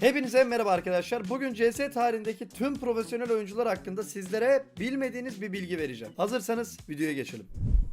Hepinize merhaba arkadaşlar. Bugün CS tarihindeki tüm profesyonel oyuncular hakkında sizlere bilmediğiniz bir bilgi vereceğim. Hazırsanız videoya geçelim.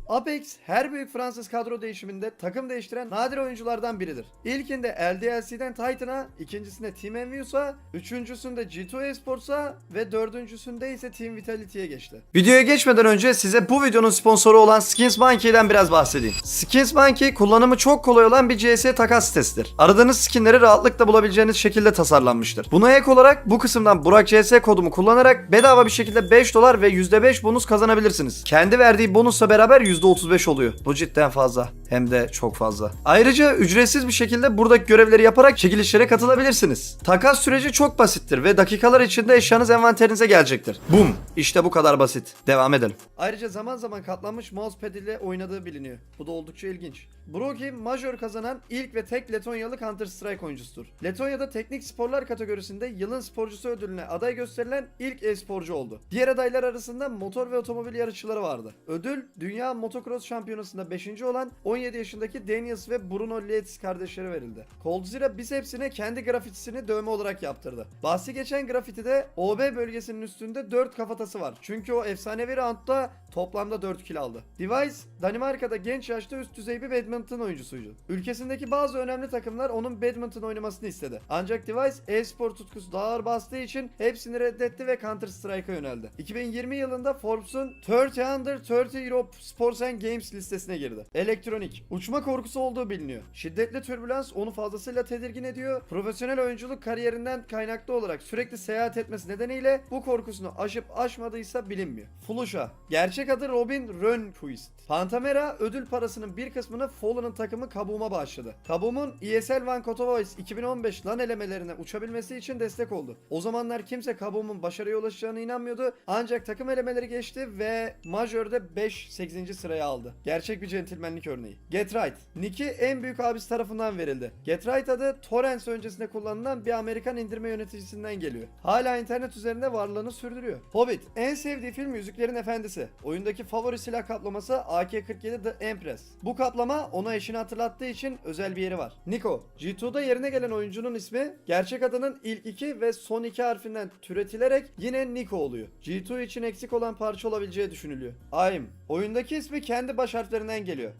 Apex her büyük Fransız kadro değişiminde takım değiştiren nadir oyunculardan biridir. İlkinde LDLC'den Titan'a, ikincisinde Team Enviews'a, üçüncüsünde G2 Esports'a ve dördüncüsünde ise Team Vitality'ye geçti. Videoya geçmeden önce size bu videonun sponsoru olan Skins Monkey'den biraz bahsedeyim. Skins Monkey kullanımı çok kolay olan bir CS takas sitesidir. Aradığınız skinleri rahatlıkla bulabileceğiniz şekilde tasarlanmıştır. Buna ek olarak bu kısımdan Burak CS kodumu kullanarak bedava bir şekilde 5 dolar ve %5 bonus kazanabilirsiniz. Kendi verdiği bonusla beraber %35 oluyor. Bu cidden fazla. Hem de çok fazla. Ayrıca ücretsiz bir şekilde buradaki görevleri yaparak çekilişlere katılabilirsiniz. Takas süreci çok basittir ve dakikalar içinde eşyanız envanterinize gelecektir. Bum! İşte bu kadar basit. Devam edelim. Ayrıca zaman zaman katlanmış mousepad ile oynadığı biliniyor. Bu da oldukça ilginç. Broki majör kazanan ilk ve tek Letonyalı Counter Strike oyuncusudur. Letonya'da teknik sporlar kategorisinde yılın sporcusu ödülüne aday gösterilen ilk e-sporcu oldu. Diğer adaylar arasında motor ve otomobil yarışçıları vardı. Ödül Dünya Motocross Şampiyonası'nda 5. olan 17 yaşındaki Daniels ve Bruno Lietz kardeşlere verildi. Coldzera bisepsine kendi grafitisini dövme olarak yaptırdı. Bahsi geçen grafitide OB bölgesinin üstünde 4 kafatası var. Çünkü o efsanevi roundda toplamda 4 kill aldı. Device, Danimarka'da genç yaşta üst düzey bir badminton oyuncusuydu. Ülkesindeki bazı önemli takımlar onun badminton oynamasını istedi. Ancak Device e-spor tutkusu daha ağır bastığı için hepsini reddetti ve Counter Strike'a yöneldi. 2020 yılında Forbes'un 30 Under 30 Europe Sports and Games listesine girdi. Elektronik, uçma korkusu olduğu biliniyor. Şiddetli türbülans onu fazlasıyla tedirgin ediyor. Profesyonel oyunculuk kariyerinden kaynaklı olarak sürekli seyahat etmesi nedeniyle bu korkusunu aşıp aşmadıysa bilinmiyor. Flusha, gerçek adı Robin Rönnquist. Pantamera ödül parasının bir kısmını Fallen'ın takımı Kabum'a bağışladı. Kabum'un ESL Van Katowice 2015 LAN elemelerine uçabilmesi için destek oldu. O zamanlar kimse Kabum'un başarıya ulaşacağına inanmıyordu. Ancak takım elemeleri geçti ve Majör'de 5-8. sıraya aldı. Gerçek bir centilmenlik örneği. Get Right. Nick'i en büyük abisi tarafından verildi. Get Right adı Torrents öncesinde kullanılan bir Amerikan indirme yöneticisinden geliyor. Hala internet üzerinde varlığını sürdürüyor. Hobbit. En sevdiği film Yüzüklerin Efendisi. Oyundaki favori silah kaplaması AK-47 The Empress. Bu kaplama ona eşini hatırlattığı için özel bir yeri var. Nico. G2'da yerine gelen oyuncunun ismi gerçek adının ilk iki ve son iki harfinden türetilerek yine Nico oluyor. G2 için eksik olan parça olabileceği düşünülüyor. AIM. Oyundaki ismi kendi baş harflerinden geliyor.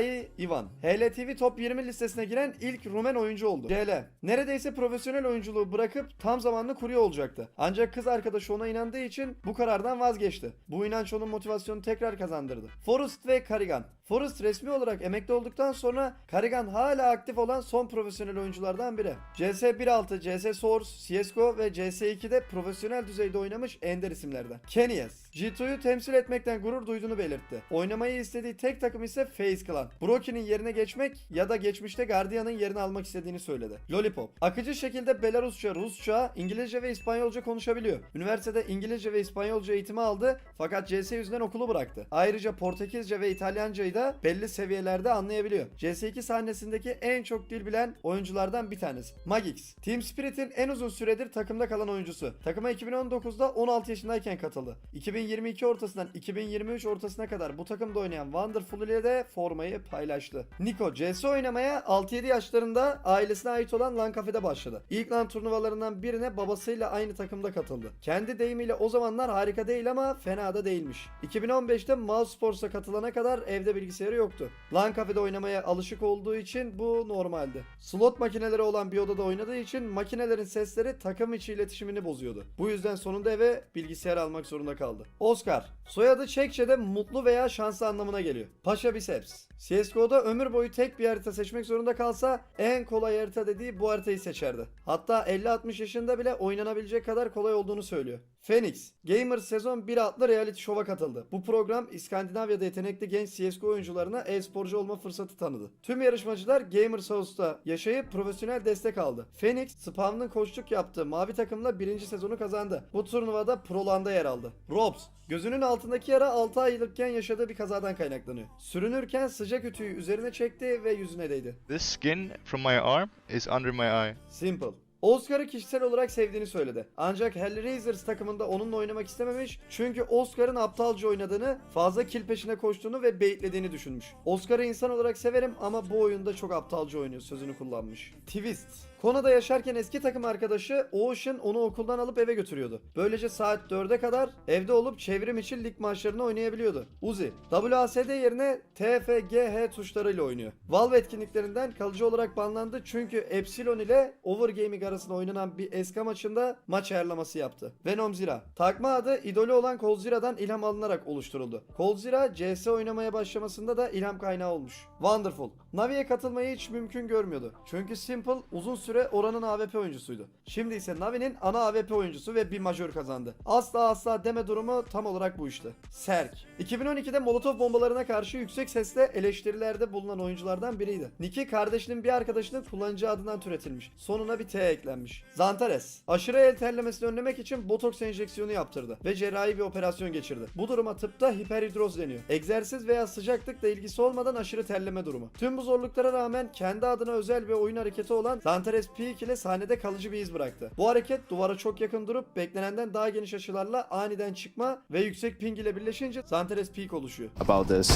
Mihai Ivan. HLTV Top 20 listesine giren ilk Rumen oyuncu oldu. CL. Neredeyse profesyonel oyunculuğu bırakıp tam zamanlı kurye olacaktı. Ancak kız arkadaşı ona inandığı için bu karardan vazgeçti. Bu inanç onun motivasyonu tekrar kazandırdı. Forrest ve Karigan. Forrest resmi olarak emekli olduktan sonra Karigan hala aktif olan son profesyonel oyunculardan biri. CS 1.6, CS Source, CSGO ve CS2'de profesyonel düzeyde oynamış ender isimlerden. Kenyes. G2'yu temsil etmekten gurur duyduğunu belirtti. Oynamayı istediği tek takım ise FaZe Clan. Broki'nin yerine geçmek ya da geçmişte Guardian'ın yerini almak istediğini söyledi. Lollipop. Akıcı şekilde Belarusça, Rusça, İngilizce ve İspanyolca konuşabiliyor. Üniversitede İngilizce ve İspanyolca eğitimi aldı fakat CS yüzünden okulu bıraktı. Ayrıca Portekizce ve İtalyancayı da belli seviyelerde anlayabiliyor. CS2 sahnesindeki en çok dil bilen oyunculardan bir tanesi. Magix. Team Spirit'in en uzun süredir takımda kalan oyuncusu. Takıma 2019'da 16 yaşındayken katıldı. 2022 ortasından 2023 ortasına kadar bu takımda oynayan Wonderful ile de formayı paylaştı. Nico CS oynamaya 6-7 yaşlarında ailesine ait olan LAN kafede başladı. İlk LAN turnuvalarından birine babasıyla aynı takımda katıldı. Kendi deyimiyle o zamanlar harika değil ama fena da değilmiş. 2015'te Mouse Sports'a katılana kadar evde bilgisayarı yoktu. LAN kafede oynamaya alışık olduğu için bu normaldi. Slot makineleri olan bir odada oynadığı için makinelerin sesleri takım içi iletişimini bozuyordu. Bu yüzden sonunda eve bilgisayar almak zorunda kaldı. Oscar. Soyadı Çekçe'de mutlu veya şanslı anlamına geliyor. Paşa Biceps. CSGO'da ömür boyu tek bir harita seçmek zorunda kalsa en kolay harita dediği bu haritayı seçerdi. Hatta 50-60 yaşında bile oynanabilecek kadar kolay olduğunu söylüyor. Phoenix, Gamer Sezon 1 adlı reality show'a katıldı. Bu program İskandinavya'da yetenekli genç CSGO oyuncularına e-sporcu olma fırsatı tanıdı. Tüm yarışmacılar Gamers House'da yaşayıp profesyonel destek aldı. Phoenix, Spam'ın koçluk yaptığı mavi takımla birinci sezonu kazandı. Bu turnuvada Prolan'da yer aldı. Robs, gözünün altındaki yara 6 aylıkken yaşadığı bir kazadan kaynaklanıyor. Sürünürken sıcak ütüyü üzerine çekti ve yüzüne değdi. This skin from my arm is under my eye. Simple. Oscar'ı kişisel olarak sevdiğini söyledi. Ancak Hellraisers takımında onunla oynamak istememiş çünkü Oscar'ın aptalca oynadığını, fazla kill peşine koştuğunu ve baitlediğini düşünmüş. Oscar'ı insan olarak severim ama bu oyunda çok aptalca oynuyor sözünü kullanmış. Twist. Kona'da yaşarken eski takım arkadaşı Ocean onu okuldan alıp eve götürüyordu. Böylece saat 4'e kadar evde olup çevrim için lig maçlarını oynayabiliyordu. Uzi, WASD yerine TFGH tuşlarıyla oynuyor. Valve etkinliklerinden kalıcı olarak banlandı çünkü Epsilon ile Overgaming arasında oynanan bir SK maçında maç ayarlaması yaptı. Venom Zira. Takma adı idolü olan Coldzira'dan ilham alınarak oluşturuldu. Coldzira CS oynamaya başlamasında da ilham kaynağı olmuş. Wonderful. Navi'ye katılmayı hiç mümkün görmüyordu. Çünkü Simple uzun süre oranın AWP oyuncusuydu. Şimdi ise Navi'nin ana AWP oyuncusu ve bir majör kazandı. Asla asla deme durumu tam olarak bu işte. Serk. 2012'de Molotov bombalarına karşı yüksek sesle eleştirilerde bulunan oyunculardan biriydi. Nick'i kardeşinin bir arkadaşının kullanıcı adından türetilmiş. Sonuna bir T eklenmiş. Zantares. Aşırı el terlemesini önlemek için botoks enjeksiyonu yaptırdı ve cerrahi bir operasyon geçirdi. Bu duruma tıpta hiperhidroz deniyor. Egzersiz veya sıcaklıkla ilgisi olmadan aşırı terleme durumu. Tüm bu zorluklara rağmen kendi adına özel bir oyun hareketi olan Zantares Peak ile sahnede kalıcı bir iz bıraktı. Bu hareket duvara çok yakın durup beklenenden daha geniş açılarla aniden çıkma ve yüksek ping ile birleşince Zantares Peak oluşuyor. about this.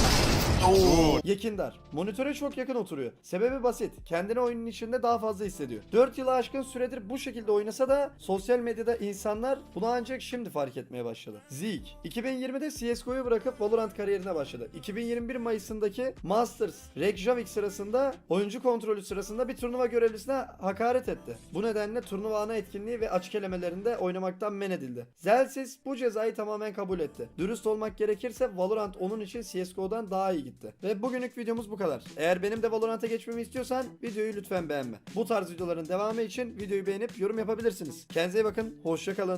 Yekindar. Monitöre çok yakın oturuyor. Sebebi basit. Kendini oyunun içinde daha fazla hissediyor. 4 yılı aşkın süredir bu şekilde oynasa da sosyal medyada insanlar bunu ancak şimdi fark etmeye başladı. Zeke. 2020'de CSGO'yu bırakıp Valorant kariyerine başladı. 2021 Mayıs'ındaki Masters Reykjavik sırasında oyuncu kontrolü sırasında bir turnuva görevlisine hakaret etti. Bu nedenle turnuva ana etkinliği ve açık elemelerinde oynamaktan men edildi. Zelsiz bu cezayı tamamen kabul etti. Dürüst olmak gerekirse Valorant onun için CSGO'dan daha iyi gitti. Ve bugünlük videomuz bu kadar. Eğer benim de Valorant'a geçmemi istiyorsan videoyu lütfen beğenme. Bu tarz videoların devamı için videoyu beğenip yorum yapabilirsiniz. Kendinize iyi bakın. Hoşçakalın.